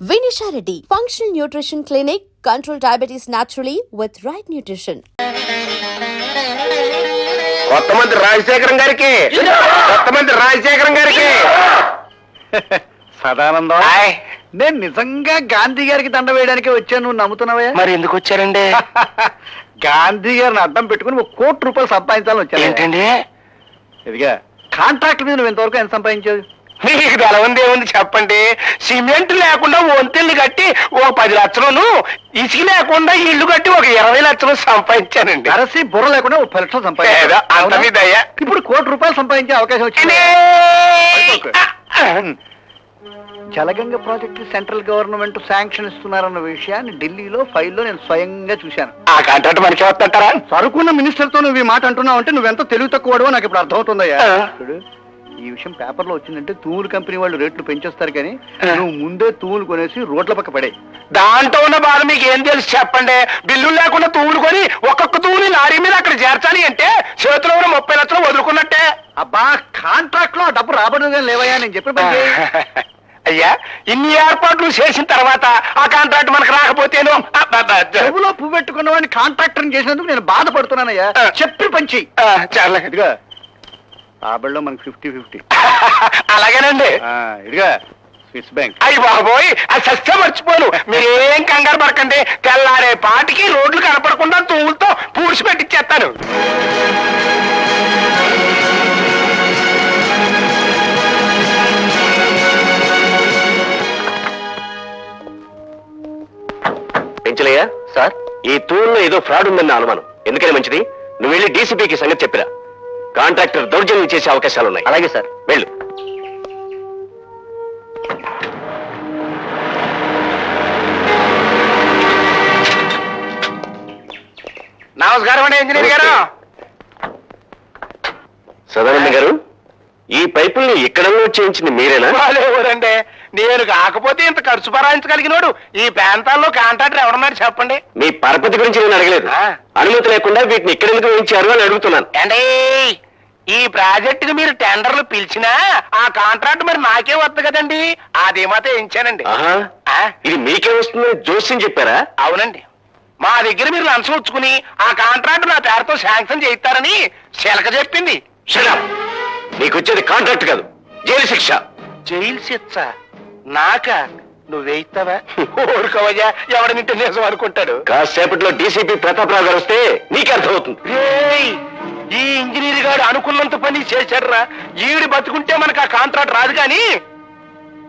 Vinisha Reddy, Functional Nutrition Clinic, control diabetes naturally with right nutrition. కొత్త మంత్రి రాజశేఖరం గారికి కొత్త మంత్రి రాజశేఖరం గారికి. సదానందం. హాయ్. నేను నిజంగా గాంధీ గారికి దండ వేయడానికి వచ్చాను నువ్వు నమ్ముతున్నావా మరి ఎందుకు వచ్చారండి? గాంధీ గారిని అడ్డం పెట్టుకుని ఒక కోటి రూపాయలు సంపాదించాలని వచ్చాను. ఏంటండి? ఇదిగా కాంట్రాక్ట్ మీద నువ్వు ఇంతవరకు ఎంత సంపాదించావు? మీకు తెలవంది ఏముంది చెప్పండి. సిమెంట్ లేకుండా వంతెల్ని కట్టి ఓ పది లక్షలను ఇసుక లేకుండా ఇల్లు కట్టి ఒక ఇరవై లక్షలు సంపాదించానండి. అరసి బుర్ర లేకుండా ఒక పది లక్షలు దయ. ఇప్పుడు కోటి రూపాయలు సంపాదించే అవకాశం వచ్చింది? Jalaganga project central government sanction ఇస్తున్నారన్న విషయాన్ని ఢిల్లీలో ఫైల్లో నేను స్వయంగా చూశాను. ఆ కాంట్రాక్ట్ మనకి వస్తుంటారా? సరుకున్న మినిస్టర్తో నువ్వు ఈ మాట అంటున్నావు అంటే నువ్వెంత తెలివి తక్కువడో నాకు ఇప్పుడు అర్థమవుతుందయ్యా. ఈ విషయం పేపర్లో వచ్చిందంటే తూములు కంపెనీ వాళ్ళు రేట్లు పెంచేస్తారు కానీ. నువ్వు ముందే తూములు కొనేసి రోడ్ల పక్క పడే దాంట్లో ఉన్న బాధ మీకు ఏం తెలుసు చెప్పండి బిల్లు లేకుండా తూములు కొని ఒక్కొక్క తూముని లారీ మీద అక్కడ చేర్చాలి అంటే చేతిలో ఉన్న ముప్పై లక్షలు వదులుకున్నట్టే అబ్బా కాంట్రాక్ట్లో డబ్బు రాబడుగా లేవయ్యా నేను చెప్పిన. అయ్యా ఇన్ని ఏర్పాట్లు చేసిన తర్వాత ఆ కాంట్రాక్ట్ మనకు రాకపోతేను అబ్బబ్బ. చెవులో పువ్వు పెట్టుకున్న వాడిని కాంట్రాక్టర్ చేసినందుకు నేను బాధపడుతున్నానయ్యా. చెప్పి పంచి చాలే ఇదిగా రాబడిలో మనకి ఫిఫ్టీ ఫిఫ్టీ అలాగేనండి ఇదిగా స్విస్ బ్యాంక్. అయ్యి బాబోయ్ అది సస్య మర్చిపోను. మీరేం కంగారు పడకండి. తెల్లారే పాటికి రోడ్లు కనపడకుండా తూములతో పూడ్చి పెట్టిచ్చేస్తాను. పెంచలయ్యా? సార్? ఈ తూరులో ఏదో ఫ్రాడ్ ఉందన్న అనుమానం. ఎందుకని మంచిది? నువ్వు వెళ్ళి డీసీపీకి సంగతి చెప్పిరా. కాంట్రాక్టర్ దౌర్జన్యం చేసే అవకాశాలు ఉన్నాయి అలాగే సార్. వెళ్ళు. నమస్కారం అండి ఇంజనీర్ గారు. సదానంద గారు ఈ పైపుల్ని ఇక్కడ చేయించింది మీరేనా? ఎవరండి నేను కాకపోతే ఇంత ఖర్చు భరాయించగలిగినోడు ఈ ప్రాంతాల్లో కాంట్రాక్టర్ ఎవరన్నారు చెప్పండి. మీ పరపతి గురించి నేను అడగలేదు. అనుమతి లేకుండా వీటిని ఇక్కడ ఎందుకు వేయించారు అని అడుగుతున్నాను. అండి ఈ ప్రాజెక్టుకి మీరు టెండర్లు పిలిచినా ఆ కాంట్రాక్ట్ మరి నాకే వద్దు కదండి. అది మాత్రం వేయించానండి ఇది మీకే వస్తుందని జోస్యం చెప్పారా? అవునండి. మా దగ్గర మీరు లంచం ఉంచుకుని ఆ కాంట్రాక్ట్ నా పేరుతో శాంక్షన్ చేయిస్తారని శిలక చెప్పింది. నీకు వచ్చేది కాంట్రాక్ట్ కాదు జైలు శిక్ష. జైలు శిక్ష? నాక? నువ్వేయిస్తావా? ఊరుకోవయ్యా ఎవడనింటే నిజం అనుకుంటాడు? కాసేపట్లో డీసీపీ ప్రతాపరావు గారు వస్తే నీకే అర్థమవుతుంది. ఈ ఇంజనీర్ గారు అనుకున్నంత పని చేశాడురా. ఈవిడ బతుకుంటే మనకు ఆ కాంట్రాక్ట్ రాదు కానీ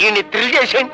ఈయన్ని తిరిగి చేసేయండి.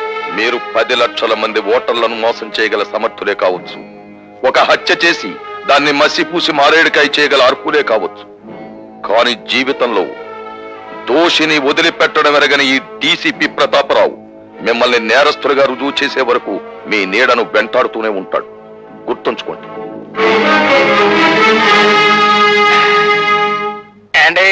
మీరు పది లక్షల మంది ఓటర్లను మోసం చేయగల సమర్థులే కావచ్చు. ఒక హత్య చేసి దాన్ని మసిపూసి మారేడుకాయ చేయగల అర్హులే కావచ్చు. కానీ జీవితంలో దోషిని వదిలిపెట్టడం ఎరగని ఈ డీసీపీ ప్రతాపరావు మిమ్మల్ని నేరస్తులుగా రుజువు చేసే వరకు మీ నీడను వెంటాడుతూనే ఉంటాడు. గుర్తుంచుకోండి. అండి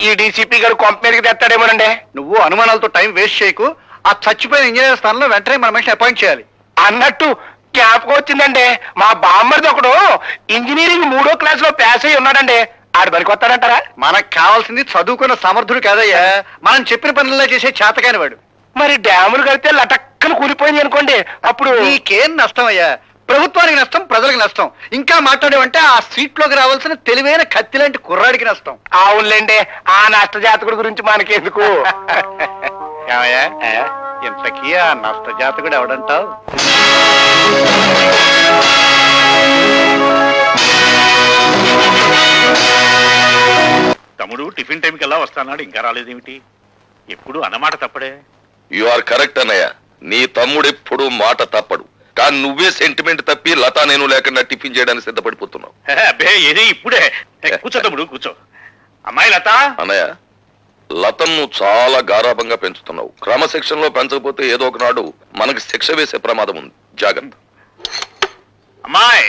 ఈ డీసీపీ గారు కొంప మీదకి తెస్తాడేమోనండి. నువ్వు అనుమానాలతో టైం వేస్ట్ చేయకు. ఆ చచ్చిపోయిన ఇంజనీర్ స్థానంలో వెంటనే మన మనిషిని అపాయింట్ చేయాలి. అన్నట్టు జ్ఞాపకం వచ్చిందండి. మా బామ్మర్ది ఒకడు ఇంజనీరింగ్ మూడో క్లాస్లో పాస్ అయి ఉన్నాడండి. ఆడు పనికి వస్తాడంటారా? మనకు కావాల్సింది చదువుకున్న సమర్థుడు కాదయ్యా. మనం చెప్పిన పనుల్లో చేసే చేతకాని వాడు. మరి డ్యాములు కడితే లటక్కన కూలిపోయింది అనుకోండి. అప్పుడు నీకేం నష్టం అయ్యా? ప్రభుత్వానికి నష్టం ప్రజలకు నష్టం. ఇంకా మాట్లాడేవంటే ఆ సీట్లోకి రావాల్సిన తెలివైన కత్తి లాంటి కుర్రాడికి నష్టం. అవునులేండి. ఆ నష్ట జాతకుడి గురించి మనకెందుకు? ఏమయ్యా? ఇంతకీ ఆ నష్ట జాతకుడు ఎవడంటావు? తమ్ముడు టిఫిన్ టైంకి ఎలా వస్తాన్నాడు? ఇంకా రాలేదేమిటి? ఎప్పుడు అన్నమాట తప్పడే. యు ఆర్ కరెక్ట్ అన్నయ్య. నీ తమ్ముడు ఎప్పుడు మాట తప్పడు. కానీ నువ్వే సెంటిమెంట్ తప్పి లతా నేను లేకుండా టిఫిన్ చేయడానికి సిద్ధపడిపోతున్నావు. హే, అబ్బే ఏది ఇప్పుడే. కూర్చో తమ్ముడు కూర్చో. అమ్మాయి లత? అన్నయ్య. లతను నువ్వు చాలా గారాభంగా పెంచుతున్నావు. క్రమశిక్షణలో పెంచకపోతే ఏదో ఒకనాడు మనకి శిక్ష వేసే ప్రమాదం ఉంది. జాగ్రత్త. అమ్మాయి!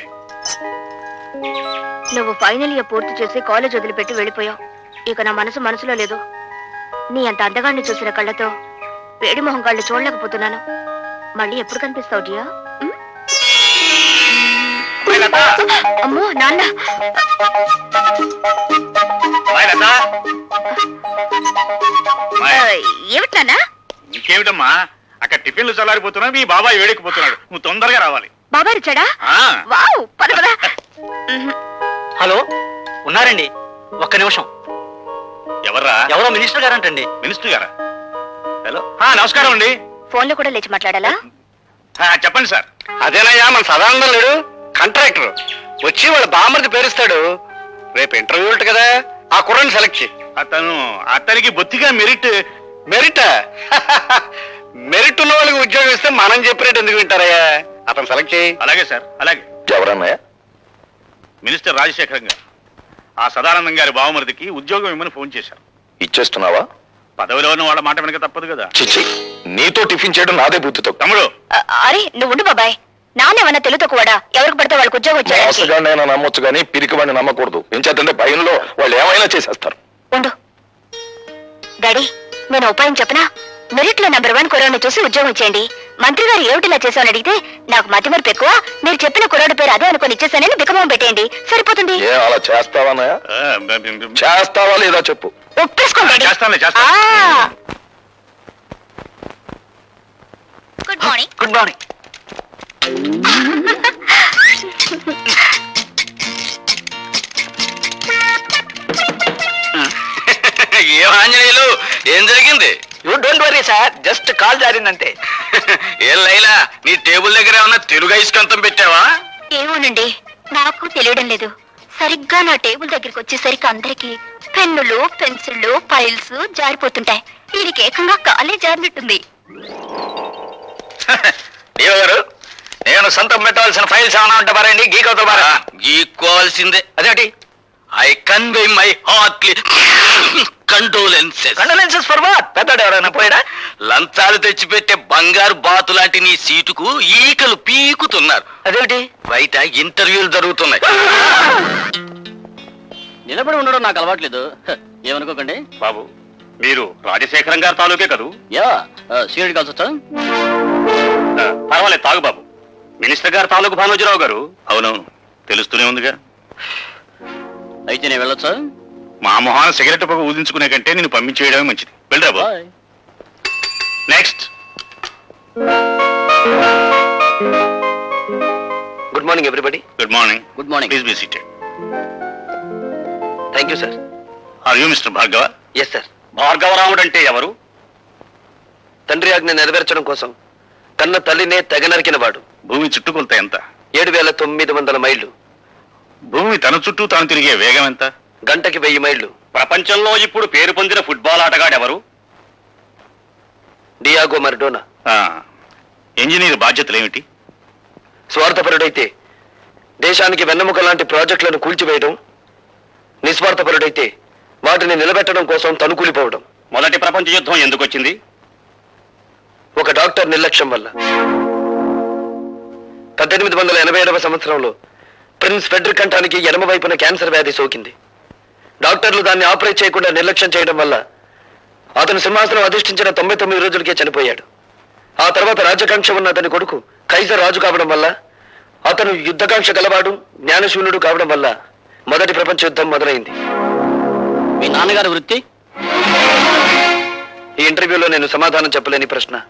నువ్వు ఫైనల్ ఇయర్ పూర్తి చేసి కాలేజ్ వదిలిపెట్టి వెళ్ళిపోయావు. ఇక నా మనసు మనసులో లేదు. నీ అంత అందగాన్ని చూసిన కళ్ళతో వేడి మొహం కళ్ళు చూడలేకపోతున్నాను. మళ్ళీ ఎప్పుడు కనిపిస్తావు డియా? అమ్మో నాన్న! అమ్మాయి లత అమ్మాయి, ఆ, ఏమిటి నాన్న? ఇంకేమిటమ్మా? అక్కడ టిఫిన్లు చల్లారిపోతున్నా మీ బాబాయ్ వేడెక్కిపోతున్నాడు నువ్వు తొందరగా రావాలి. బాబాయ్ వచ్చాడా? ఆ. వావ్ పద పద. ఉహు. హలో ఉన్నారండి. ఒక్క నిమిషం. ఎవర్రా? ఎవరో మినిస్టర్ గారంటండి. మినిస్టర్ గారా? హలో. ఆ, నమస్కారం అండి. ఫోన్లో కూడా లేచి మాట్లాడాలా? ఆ, చెప్పండి సార్. అదేనయ్యా మన సదానందం లేడు కాంట్రాక్టర్. వచ్చి వాళ్ళ బామ్మర్ది పేరుస్తాడు. రేపు ఇంటర్వ్యూ ఉంటుంది కదా ఆ కుర్రని సెలెక్ట్ చేయి. అతను అతనికి బొత్తిగా మెరిట్ మెరిట్. మెరిట్ ఉన్న వాళ్ళకి ఉద్యోగం ఇస్తే మనం చెప్పినట్టు ఎందుకు వింటారయ్యా? అతను సెలెక్ట్ చేయి. అలాగే సార్ అలాగే. ఎవరన్నయ్య మినిస్టర్ రాజశేఖరం గారు ఆ సదానందం గారి బావమరిదికి ఉద్యోగం ఇమ్మని ఫోన్ చేశారు. ఇచ్చేస్తున్నావా? పదవిలో ఉన్న వాళ్ళ మాట వెనక తప్పదు కదా. చిచ్చి నీతో టిఫిన్ చేయడం నాదే బుద్ధితో. తమ్ముడు. అరే నువ్వు ఉండు బాబాయ్. నాన్నేమన్నా తెలుతో కూడా ఎవరికి పడితే వాళ్ళకి ఉద్యోగం వచ్చాడు మోసగాడినైనా నమ్మొచ్చు కానీ పిరికి వాడిని నమ్మకూడదు. ఏం చేద్దంటే భయంలో వాళ్ళు ఏమైనా చేసేస్తారు. ఉండు. డాడీ నేను ఉపాయం చెప్పనా? మెరిట్లో నెంబర్ వన్ కురాడు చూసి ఉద్యోగం ఇచ్చేయండి. మంత్రి గారు ఏమిటిలా చేశామని అడిగితే నాకు మతి మరపు ఎక్కువ మీరు చెప్పిన కురాడు పేరు అదే అనుకుని ఇచ్చేసానని బికమం పెట్టేయండి. సరిపోతుంది. ఏ అలా చేస్తావా లేదా చెప్పు. ఒప్పేసుకోండి చేస్తాను. గుడ్ మార్నింగ్ గుడ్ మార్నింగ్ ఏం ఆంజనేయులు ఏం జరిగింది? You don't worry sir just call జారిందంతే ఏం లైలా నీ టేబుల్ దగ్గర ఏమన్నా తెలుగు ఐస్కంతం పెట్టావా? ఏమోనండి నాకు తెలియడం లేదు. సరిగ్గా నా టేబుల్ దగ్గరికి వచ్చేసరికి అందరికి పెన్నులు పెన్సిళ్ళు ఫైల్స్ జారిపోతుంటాయి. దీనికి ఏకంగా కాలే జారినట్టుంది. గారు నేను సొంతం పెట్టవలసిన ఫైల్స్ ఏమైనా ఉంటే పారండి గీకవుతా పారా. గీక్కోవాల్సిందే అదేంటి? I convey my heartly condolences condolences for what పెద్దడు ఎవరైనా పోయాడా? లంచాలు తెచ్చిపెట్టే బంగారు బాతు లాంటి నీ సీటుకు ఈకలు పీకుతున్నారు. అదేంటి బయట ఇంటర్వ్యూలు జరుగుతున్నాయి. నిలబడి ఉండడం నాకు అలవాట్లేదు. ఏమనుకోకండి. బాబు మీరు రాజశేఖరం గారి తాలూకే కదూ? యా సీరియడ్ కాల్స్ వచ్చా. ఆ, పర్వాలేదు తాగు బాబు. మినిస్టర్ గారు తాలూకు భానోజీరావు గారు. అవునవును తెలుస్తూనే ఉందిగా. అయితే నేను వెళ్ళొచ్చా? మా మొహాన సిగరెట్ పొగ ఊదించుకునే కంటే నేను పంపించేయడమే మంచిది. వెళ్ళరా boy. Next good morning everybody good morning good morning please be seated thank you sir are you mister Bhargava yes sir Bhargavaramudu అంటే ఎవరు? తండ్రి ఆజ్ఞ నెరవేర్చడం కోసం కన్న తల్లినే తెగ నరికిన వాడు. భూమి చుట్టుకొలత ఎంత? ఏడు వేల తొమ్మిది వందల మైళ్ళు. భూమి తన చుట్టూ తాను తిరిగే వేగం ఎంత? గంటకి వెయ్యి మైళ్ళు. ప్రపంచంలో ఇప్పుడు పేరు పొందిన ఫుట్బాల్ ఆటగాడు ఎవరు డియాగో మర్డోనా. ఇంజనీర్ బాధ్యతలు ఏమిటి స్వార్థపరుడైతే దేశానికి వెన్నెముక లాంటి ప్రాజెక్టులను కూల్చివేయడం నిస్వార్థపరుడైతే వాటిని నిలబెట్టడం కోసం తనుకూలిపోవడం. మొదటి ప్రపంచ యుద్ధం ఎందుకు వచ్చింది ఒక డాక్టర్ నిర్లక్ష్యం వల్ల. పద్దెనిమిది వందల ఎనభై ఏడవ సంవత్సరంలో ప్రిన్స్ ఫెడ్రిక్ కంఠానికి ఎడమ వైపున క్యాన్సర్ వ్యాధి సోకింది. డాక్టర్లు దాన్ని ఆపరేట్ చేయకుండా నిర్లక్ష్యం చేయడం వల్ల అతను సింహాసనం అధిష్ఠించిన తొంభై తొమ్మిది రోజులకే చనిపోయాడు. ఆ తర్వాత రాజకాంక్ష ఉన్న అతని కొడుకు కైజర్ రాజు కావడం వల్ల అతను యుద్ధకాంక్ష గలవాడు జ్ఞానశూన్యుడు కావడం వల్ల మొదటి ప్రపంచ యుద్ధం మొదలైంది. మీ నాన్నగారి వృత్తి? ఈ ఇంటర్వ్యూలో నేను సమాధానం చెప్పలేని ప్రశ్న.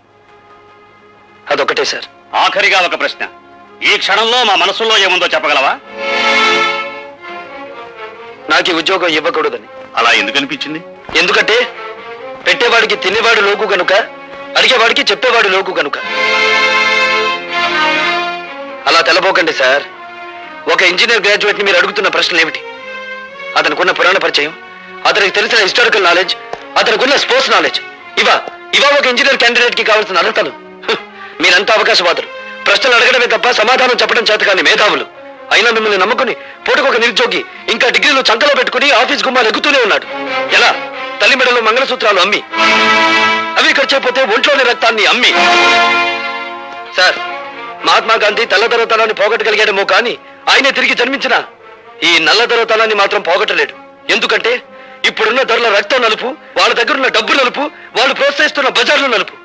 అదొకటే సార్. ఆఖరిగా ఒక ప్రశ్న. ఈ క్షణంలో మా మనసులో ఏముందో చెప్పగలవా? నాకు ఈ ఉద్యోగం ఇవ్వకూడదని. అలా ఎందుకు అనిపించింది? ఎందుకంటే పెట్టేవాడికి తినేవాడు లోకు గనుక అడిగేవాడికి చెప్పేవాడు లోకు గనుక. అలా తెలబోకండి సార్. ఒక ఇంజనీర్ గ్రాడ్యుయేట్ని మీరు అడుగుతున్న ప్రశ్నలు ఏమిటి? అతనికున్న పురాణ పరిచయం అతనికి తెలిసిన హిస్టారికల్ నాలెడ్జ్ అతనికున్న స్పోర్ట్స్ నాలెడ్జ్. ఇవా ఇవా ఒక ఇంజనీర్ క్యాండిడేట్కి కావాల్సిన అర్హతలు. మీరంతా అవకాశవాదులు. ప్రశ్నలు అడగడమే తప్ప సమాధానం చెప్పడం చేత కానీ మేధావులు. అయినా మిమ్మల్ని నమ్ముకుని పూటకొక నిరుద్యోగి ఇంకా డిగ్రీలు చంకలో పెట్టుకుని ఆఫీస్ గుమ్మాలు ఎక్కుతూనే ఉన్నాడు. ఎలా? తల్లి మెడలో మంగళసూత్రాలు అమ్మి. అవి ఖర్చైపోతే ఒంట్లోని రక్తాన్ని అమ్మి. సార్ మహాత్మా గాంధీ తెల్లదొరతనాన్ని పోగొట్టగలిగాడేమో కానీ ఆయనే తిరిగి జన్మించిన ఈ నల్లదొరతనాన్ని మాత్రం పోగొట్టలేడు. ఎందుకంటే ఇప్పుడున్న ధరల రక్తం నలుపు వాళ్ళ దగ్గరున్న డబ్బు నలుపు వాళ్ళు ప్రోత్సహిస్తున్న బజార్లు నలుపు.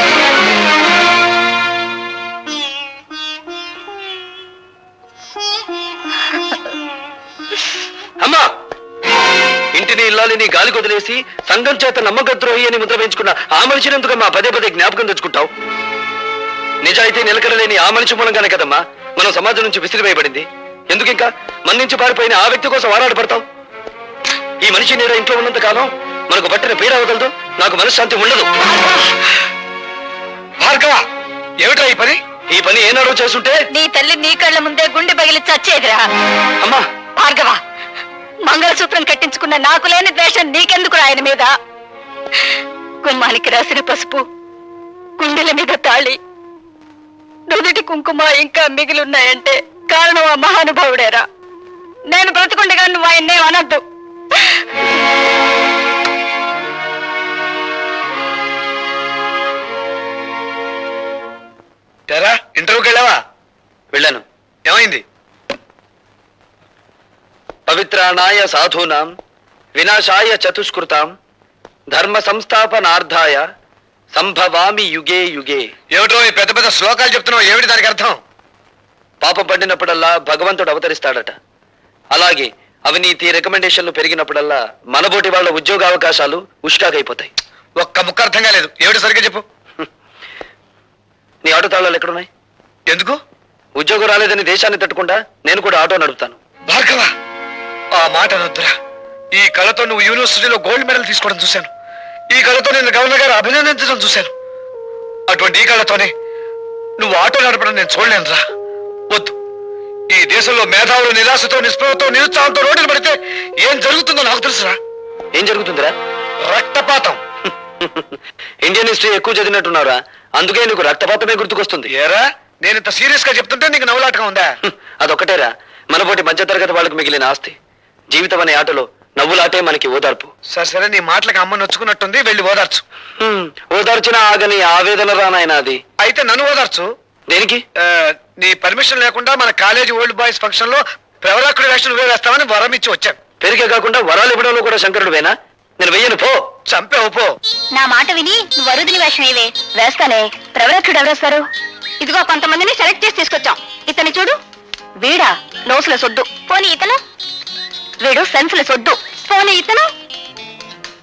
ఇంటిని ఇల్లాలిని గాలి కొదిలేసి సంఘం చేత నమ్మకద్రోహి అని ముద్ర వేయించుకున్న ఆ మనిషిని ఎందుకమ్మా పదే పదే జ్ఞాపకం తెచ్చుకుంటావు. నిజాయితీ నిలకడలేని ఆ మనిషి మూలంగానే కదమ్మా మనం సమాజం నుంచి విసిరివేయబడింది ఎందుకు ఇంకా మన నుంచి పారిపోయిన ఆ వ్యక్తి కోసం ఆరాటపడతావు ఈ మనిషి నీడ ఇంట్లో ఉన్నంత కాలం మనకు పట్టిన పీడ అవగలదు నాకు మనశ్శాంతి ఉండదు. భార్గవ ఏమిటా ఈ పని? ఈ పని ఏనాడో చేస్తుంటే? నీ తల్లి నీ కళ్ళ ముందే గుండె పగిలి చచ్చేదిరా. అమ్మా! భార్గవ మంగళసూత్రం కట్టించుకున్న నాకు లేని ద్వేషం నీకెందుకు ఆయన మీద? గుమ్మానికి రాసిన పసుపు గుండెల మీద తాళి నుదుటి కుంకుమ ఇంకా మిగిలిన్నాయంటే కారణం ఆ మహానుభావుడేరా. నేను బ్రతుకుండగా నువ్వు ఆయన్నే అనద్దు. పవిత్రాణాయ సాధూనాం వినాశాయ చతుష్కృతాం ధర్మ సంస్థాపనార్థాయ సంభవామి యుగే యుగే. ఏమిటో ఈ పెద్ద పెద్ద శ్లోకాలు చెప్తున్నావు? ఏమిటి దానికి అర్థం? పాపం పడినప్పుడల్లా భగవంతుడు అవతరిస్తాడట. అలాగే అవినీతి రికమెండేషన్లు పెరిగినప్పుడల్లా మనబోటి వాళ్ళ ఉద్యోగ అవకాశాలు ఉష్కాగైపోతాయి ఒక్క ముక్క అర్థం కాలేదు. ఏమిటి సరిగ్గా చెప్పు? నీ ఆటో తాళాలు ఎక్కడున్నాయి? ఎందుకు? ఉద్యోగం రాలేదని దేశాన్ని తట్టుకుండా నేను కూడా ఆటో నడుపుతాను. భార్గవ! ఆ మాట అనొద్దురా. ఈ కళతో నువ్వు యూనివర్సిటీలో గోల్డ్ మెడల్ తీసుకోవడం చూశాను. ఈ కళతో నేను గవర్నర్ గారు అభినందించడం చూశాను. అటువంటి ఈ కళతోనే నువ్వు ఆటో నడపడం నేను చూడలేనురా. వద్దు. ఈ దేశంలో మేధావులు నిరాశతో నిస్పృహతో నిరుత్సాహంతో రోడ్డులు పడితే ఏం జరుగుతుందో నాకు తెలుసురా. ఏం జరుగుతుందిరా? రక్తపాతం. ఇండియన్ హిస్టరీ ఎక్కువ చదివినట్టున్నారా అందుకే నీకు రక్తపాతమే గుర్తుకొస్తుంది. ఏరా? నేను ఇంత సీరియస్గా చెప్తుంటే నీకు నవ్వులాటగా ఉందా? అదొక్కటేరా. మనపోటి మధ్యతరగతి వాళ్ళకి మిగిలిన ఆస్తి. జీవితం అనే ఆటలో నవ్వులాటే మనకి ఓదార్పు. సరే సరే నీ మాటలకు అమ్మ నొచ్చుకున్నట్టుంది వెళ్ళి ఓదార్చు. హ్మ్, ఓదార్చిన ఆగని ఆవేదన రానాయన అది? అయితే నన్ను ఓదార్చు. దేనికి? ఆ, నీ పర్మిషన్ లేకుండా మన కాలేజీ ఓల్డ్ బాయ్స్ ఫంక్షన్లో ప్రవరాకుడి వేషం నువ్వే వేస్తామని వరం ఇచ్చి వచ్చాను. పెరిగే కాకుండా వరాలు ఇవ్వడంలో కూడా శంకరుడు వేనా? నేను వెయ్యను పో. చంపే పో. నా మాట విని నువ్వు వరుదిని వేషం ఏవే వేస్తానే. ప్రవరక్షుడు ఎవరేస్తారు ఇదిగో కొంతమందిని సెలెక్ట్ చేసి తీసుకొచ్చాం. ఇతని చూడు. వీడా నోసుల సొద్దు. పోనీ ఇతను? వీడు సెన్సుల సొద్దు. పోనీ ఇతను?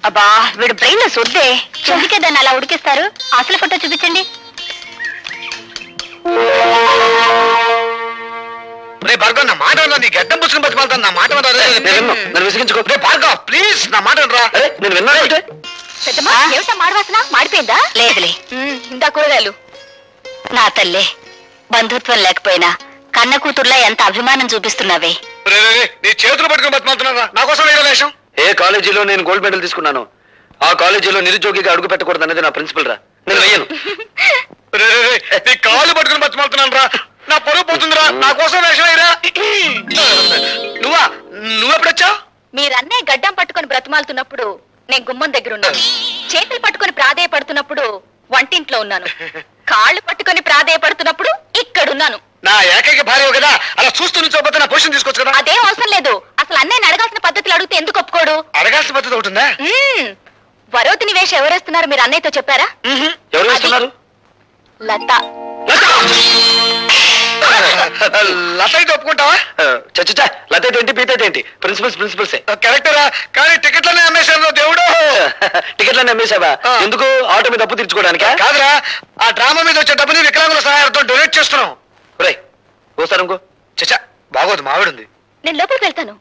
అబ్బా వీడు బ్రెయిన్ సొద్దే. ఎందుకే దాన్ని అలా ఉడికిస్తారు? అసలు ఫోటో చూపించండి. రే భార్గవ్ నా మాట వినరా, నీ గడ్డం పుచ్చుకుని బతిమాలతాను నా మాట వినరా, రే, రే, నేను విన్ను. నన్ను విసిగించుకో. రే భార్గవ్ ప్లీజ్ నా మాట వినరా? అరే నేను విన్నానంటే పెద్దమ్మా ఏమిటా మాడవాసన? మాడిపోయిందా? లేదులే. ఇందా కూరగాయలు. నా తల్లే బంధుత్వం లేకపోయినా కన్న కూతుర్లా ఎంత అభిమానం చూపిస్తున్నావే. నీ చేతులు పట్టుకుని బతిమాలుతున్నారా నా కోసం వేరే వేషం? ఏ కాలేజీలో నేను గోల్డ్ మెడల్ తీసుకున్నాను? ఆ కాలేజీలో నిరుద్యోగిగా అడుగు పెట్టకూడదు అనేది నా ప్రిన్సిపల్ రా. నేను వెయ్యను. నీ కాళ్ళు పట్టుకుని బతిమాలుతున్నాను రా నా పరువు పోతుందిరా. నా కోసం వేషం వేయరా. నువ్వా? నువ్వెప్పుడొచ్చావు? మీరన్నే గడ్డం పట్టుకొని బ్రతిమాలుతున్నప్పుడు నేను గుమ్మం దగ్గర ఉన్నాను. చేతులు పట్టుకొని ప్రాధేయపడుతున్నప్పుడు వంటింట్లో ఉన్నాను. కాళ్ళు పట్టుకొని ప్రాధేయపడుతున్నప్పుడు ఇక్కడున్నాను. నా ఏకైక భార్య కదా అలా చూస్తూ నుంచోపోతే నా పొజిషన్ తీసుకోవచ్చు కదా? అదేం అవసరం లేదు. అసలు అన్నయ్య అడగాల్సిన పద్ధతులు అడిగితే ఎందుకు ఒప్పుకోడు? అడగాల్సిన పద్ధతి ఒకటి ఉందా? మ్మ్. వరోతిని వేష ఎవరేస్తున్నారు మీరు అన్నయ్యతో చెప్పారా? ఎవరు వేస్తున్నారు? లత. లత! అయితే ఒప్పుకుంటావా? చచ్చా లతేటి ఏంటి పీతేటి ఏంటి? ప్రిన్సిపల్స్ ప్రిన్సిపల్సే. కరెక్టరా కానీ టికెట్లనే అమ్మేశారు దేవుడు. టికెట్లన్నీ అమ్మేశావా? ఆ. ఎందుకు? ఆటో మీద అప్పు తీర్చుకోవడానికా? కాదురా ఆ డ్రామా మీద వచ్చే డబ్బుని వికలాంగుల సహాయంతో డొనేట్ చేస్తున్నాం. రే ఓసారి చచ్చా బాగోదు మావిడుంది నేను లోపలికి వెళ్తాను.